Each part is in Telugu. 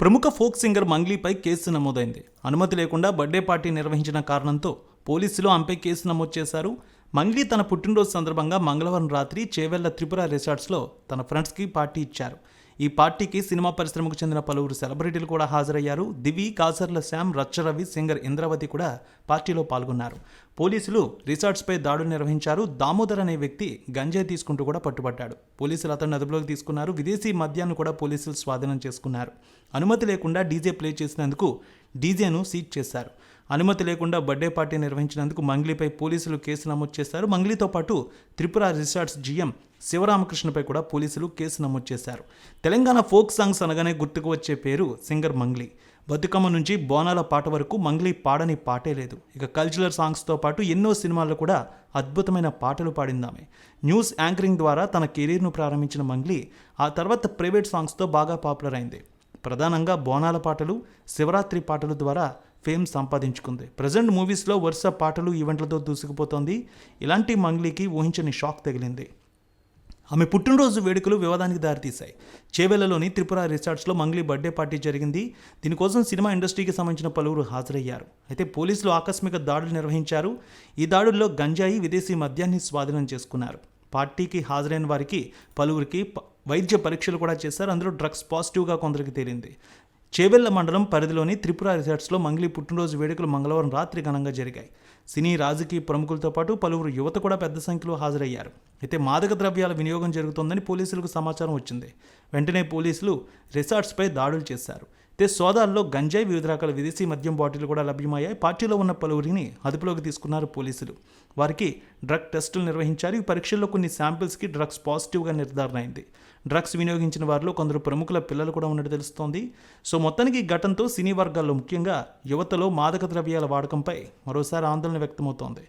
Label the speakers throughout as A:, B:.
A: ప్రముఖ ఫోక్ సింగర్ మంగ్లీపై కేసు నమోదైంది. అనుమతి లేకుండా బర్త్డే పార్టీ నిర్వహించిన కారణంతో పోలీసులు ఆమెపై కేసు నమోదు చేశారు. మంగ్లీ తన పుట్టినరోజు సందర్భంగా మంగళవారం రాత్రి చేవెళ్ళ త్రిపుర రిసార్ట్స్లో తన ఫ్రెండ్స్కి పార్టీ ఇచ్చారు. ఈ పార్టీకి సినిమా పరిశ్రమకు చెందిన పలువురు సెలబ్రిటీలు కూడా హాజరయ్యారు. దివి కాసర్ల శ్యామ్ రచ్చరవి సింగర్ ఇంద్రావతి కూడా పార్టీలో పాల్గొన్నారు. పోలీసులు రిసార్ట్స్పై దాడులు నిర్వహించారు. దామోదర్ అనే వ్యక్తి గంజాయి తీసుకుంటూ కూడా పట్టుబడ్డాడు పోలీసులు అతను అదుపులోకి తీసుకున్నారు. విదేశీ మద్యాన్ని కూడా పోలీసులు స్వాధీనం చేసుకున్నారు. అనుమతి లేకుండా డీజే ప్లే చేసినందుకు డీజేను సీజ్ చేశారు. అనుమతి లేకుండా బర్త్డే పార్టీ నిర్వహించినందుకు మంగ్లీపై పోలీసులు కేసు నమోదు చేశారు. మంగ్లీతో పాటు త్రిపుర రిసార్ట్స్ జీఎం శివరామకృష్ణపై కూడా పోలీసులు కేసు నమోదు చేశారు. తెలంగాణ ఫోక్ సాంగ్స్ అనగానే గుర్తుకు వచ్చే పేరు సింగర్ మంగ్లీ. బతుకమ్మ నుంచి బోనాల పాట వరకు మంగ్లీ పాడని పాటే లేదు. ఇక కల్చరల్ సాంగ్స్తో పాటు ఎన్నో సినిమాల్లో కూడా అద్భుతమైన పాటలు పాడిందామె. న్యూస్ యాంకరింగ్ ద్వారా తన కెరీర్ను ప్రారంభించిన మంగ్లీ ఆ తర్వాత ప్రైవేట్ సాంగ్స్తో బాగా పాపులర్ అయింది. ప్రధానంగా బోనాల పాటలు శివరాత్రి పాటలు ద్వారా ఫేమ్ సంపాదించుకుంది. ప్రజెంట్ మూవీస్లో వరుస పాటలు ఈవెంట్లతో దూసుకుపోతోంది. ఇలాంటి మంగ్లీకి ఊహించని షాక్ తగిలింది. ఆమె పుట్టినరోజు వేడుకలు వివాదానికి దారితీశాయి. చేవెళ్ళలోని త్రిపుర రిసార్ట్స్లో మంగ్లీ బర్త్డే పార్టీ జరిగింది. దీనికోసం సినిమా ఇండస్ట్రీకి సంబంధించిన పలువురు హాజరయ్యారు. అయితే పోలీసులు ఆకస్మిక దాడులు నిర్వహించారు. ఈ దాడుల్లో గంజాయి విదేశీ మద్యాన్ని స్వాధీనం చేసుకున్నారు. పార్టీకి హాజరైన వారికి పలువురికి వైద్య పరీక్షలు కూడా చేశారు. అందులో డ్రగ్స్ పాజిటివ్గా కొందరికి తేలింది. చేవెళ్ళ మండలం పరిధిలోని త్రిపుర రిసార్ట్స్లో మంగ్లీ పుట్టినరోజు వేడుకలు మంగళవారం రాత్రి ఘనంగా జరిగాయి. సినీ రాజకీయ ప్రముఖులతో పాటు పలువురు యువత కూడా పెద్ద సంఖ్యలో హాజరయ్యారు. అయితే మాదక ద్రవ్యాల వినియోగం జరుగుతోందని పోలీసులకు సమాచారం వచ్చింది. వెంటనే పోలీసులు రిసార్ట్స్పై దాడులు చేశారు. అయితే సోదాల్లో గంజాయి వివిధ రకాల విదేశీ మద్యం బాటిల్ కూడా లభ్యమయ్యాయి. పార్టీలో ఉన్న పలువురిని అదుపులోకి తీసుకున్నారు పోలీసులు. వారికి డ్రగ్ టెస్టులు నిర్వహించారు. ఈ పరీక్షల్లో కొన్ని శాంపిల్స్కి డ్రగ్స్ పాజిటివ్గా నిర్ధారణ అయింది డ్రగ్స్ వినియోగించిన వారిలో కొందరు ప్రముఖుల పిల్లలు కూడా ఉన్నట్టు తెలుస్తోంది. సో మొత్తానికి ఘటనతో సినీ వర్గాల్లో ముఖ్యంగా యువతలో మాదక ద్రవ్యాల వాడకంపై మరోసారి ఆందోళన వ్యక్తమవుతోంది.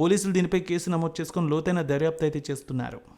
A: పోలీసులు దీనిపై కేసు నమోదు చేసుకొని లోతైన దర్యాప్తు అయితే చేస్తున్నారు.